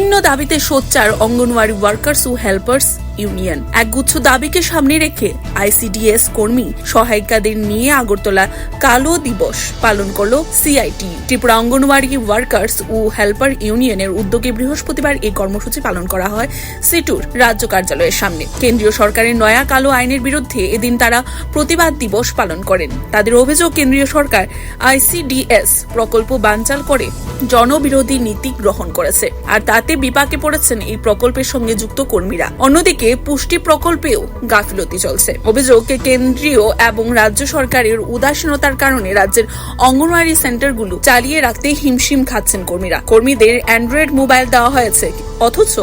বিভিন্ন দাবিতে সোচ্চার অঙ্গনওয়াড়ি ওয়ার্কার্স ও হেল্পার্স ইউনিয়ন। একগুচ্ছ দাবিকে সামনে রেখে আইসিডিএস কর্মী সহায়িকাদের নিয়ে আগরতলা কালো দিবস পালন করল সিআইটি। ত্রিপুরা অঙ্গনওয়াড়ি ওয়ার্কার্স ও হেল্পার ইউনিয়নের উদ্যোগে বৃহস্পতিবার এই কর্মসূচি পালন করা হয় সিটুর রাজ্য কার্যালয়ের সামনে। কেন্দ্রীয় সরকারের নয়া কালো আইনের বিরুদ্ধে এদিন তারা প্রতিবাদ দিবস পালন করেন। তাদের অভিযোগ, কেন্দ্রীয় সরকার আইসিডিএস প্রকল্প বানচাল করে জনবিরোধী নীতি গ্রহণ করেছে, আর তাতে বিপাকে পড়েছেন এই প্রকল্পের সঙ্গে যুক্ত কর্মীরা। অন্যদিকে পুষ্টি প্রকল্পেও গাফিলতি চলছে। অভিযোগ, কেন্দ্রীয় এবং রাজ্য সরকারের উদাসীনতার কারণে রাজ্যের অঙ্গনওয়াড়ি সেন্টারগুলো চালিয়ে রাখতে হিমশিম খাচ্ছেন কর্মীরা। কর্মীদের অ্যান্ড্রয়েড মোবাইল দেওয়া হয়েছে, অথচ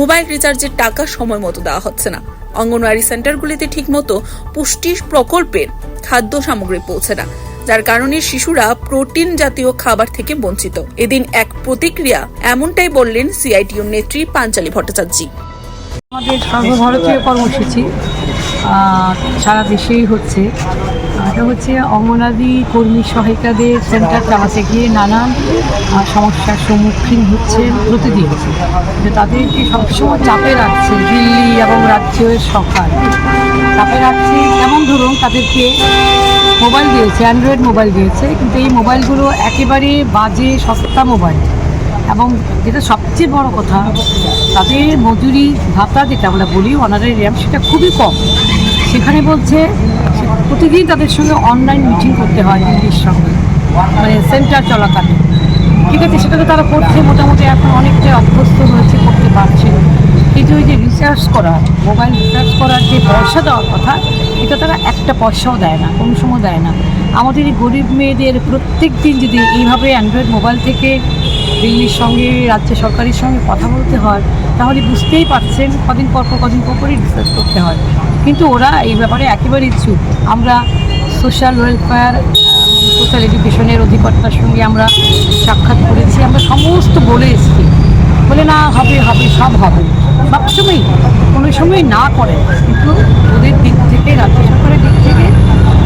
মোবাইল রিচার্জের টাকা সময় মতো দেওয়া হচ্ছে না। অঙ্গনওয়াড়ি সেন্টারগুলিতে ঠিকমতো পুষ্টি প্রকল্পের খাদ্য সামগ্রী পৌঁছে না, যার কারণে শিশুরা প্রোটিন জাতীয় খাবার থেকে বঞ্চিত। এদিন এক প্রতিক্রিয়া এমনটাই বললেন সিআইটিউ নেত্রী পাঞ্চালী ভট্টাচার্য। আমাদের সর্বভারতীয় কর্মসূচি সারা দেশেই হচ্ছে। এটা হচ্ছে অঙ্গনাদি কর্মী সহায়িকাদের সেন্টার চালাতে গিয়ে নানান সমস্যার সম্মুখীন হচ্ছে প্রতিদিন। যে তাদেরকে সবসময় চাপে রাখছে দিল্লি এবং রাজ্যের সরকার। চাপে রাখছে যেমন ধরুন তাদেরকে মোবাইল দিয়েছে অ্যান্ড্রয়েড মোবাইল দিয়েছে, কিন্তু এই মোবাইলগুলো একেবারে বাজে, সস্তা মোবাইল এবং যেটা সবচেয়ে বড় কথা তাদের মজুরি ভাতা যেটা আমরা বলি অনারারি র্যাম সেটা খুবই কম। সেখানে বলছে প্রতিদিন তাদের সঙ্গে অনলাইন মিটিং করতে হয় দিল্লির সঙ্গে মানে সেন্টার চলাকালীন। ঠিক আছে, সেটা তো তারা করছে, মোটামুটি এখন অনেকটা অভ্যস্ত হয়েছে, করতে পারছে। কিন্তু ওই যে রিচার্জ করা মোবাইল রিচার্জ করার যে পয়সা দেওয়ার কথা, এটা তারা একটা পয়সাও দেয় না, কোনো সময় দেয় না। আমাদের এই গরিব মেয়েদের প্রত্যেক দিন যদি এইভাবে অ্যান্ড্রয়েড মোবাইল থেকে দিল্লির সঙ্গে রাজ্য সরকারের সঙ্গে কথা বলতে হয়, তাহলে বুঝতেই পারছেন কদিন পর পর, কদিন পর পরই রিসার্চ করতে হয়। কিন্তু ওরা এই ব্যাপারে একেবারে ইচ্ছুক আমরা সোশ্যাল ওয়েলফেয়ার সোশ্যাল এডুকেশনের অধিকর্তার সঙ্গে আমরা সাক্ষাৎ করেছি, আমরা সমস্ত বলে এসেছি। বলে না, হবে হবে, সব হবে। সবসময় কোনো সময় না করে। কিন্তু ওদের দিক থেকে, রাজ্য সরকারের দিক থেকে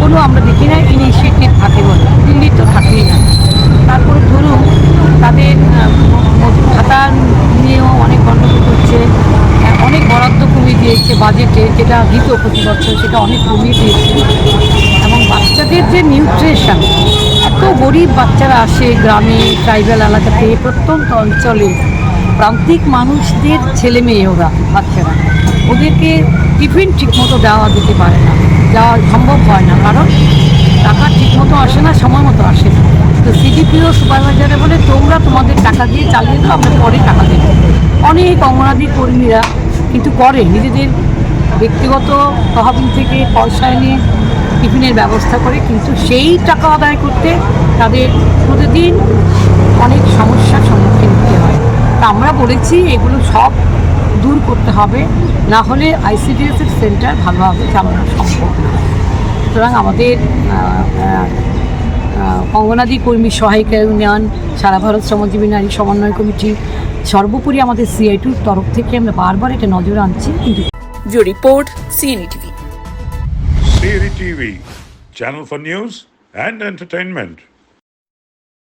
কোনো আমরা দেখি না, ইনিশিয়েটিভ থাকে বলে দিল্লির তো থাকেই না তারপরে ধরুন তাদের আহ, ভাতা নিয়েও অনেক গণ্ডগোল হচ্ছে। অনেক বরাদ্দ কমিয়ে দিয়েছে বাজেটে যেটা দিত প্রতি বছর সেটা অনেক কমিয়ে দিয়েছে। এবং বাচ্চাদের যে নিউট্রিশন এত গরিব বাচ্চারা আসে গ্রামে ট্রাইবাল এলাকাতে প্রত্যন্ত অঞ্চলে, প্রান্তিক মানুষদের ছেলে মেয়ে ওরা, বাচ্চারা। ওদেরকে টিফিন ঠিকমতো দেওয়া দিতে পারে না, দেওয়া সম্ভব হয় না। কারণ টাকা ঠিকমতো আসে না সময় মতো আসে না তো সুপারভাইজারে বলে, তোমরা তোমাদের টাকা দিয়ে চালিয়ে দাও, আমরা পরে টাকা দেবো। অনেক অঙ্গনাদি কর্মীরা কিন্তু করে। নিজেদের ব্যক্তিগত তহবিল থেকে পয়সা এনে টিফিনের ব্যবস্থা করে, কিন্তু সেই টাকা আদায় করতে তাদের প্রতিদিন অনেক সমস্যার সম্মুখীন হতে হয়। তা আমরা বলেছি, এগুলো সব দূর করতে হবে। না হলে আইসিডিএস এর সেন্টার ভালোভাবে চালানো সম্ভব না। সুতরাং আমাদের অঙ্গনাদি কর্মী সহায়িকা ইউনিয়ন সারা ভারত শ্রমজীবী নারী সমন্বয় কমিটি সর্বোপরি আমাদের সিআইটির তরফ থেকে আমরা বারবার এটা নজর আনছি কিন্তু bureau report CNE TV CNE TV channel for news and entertainment.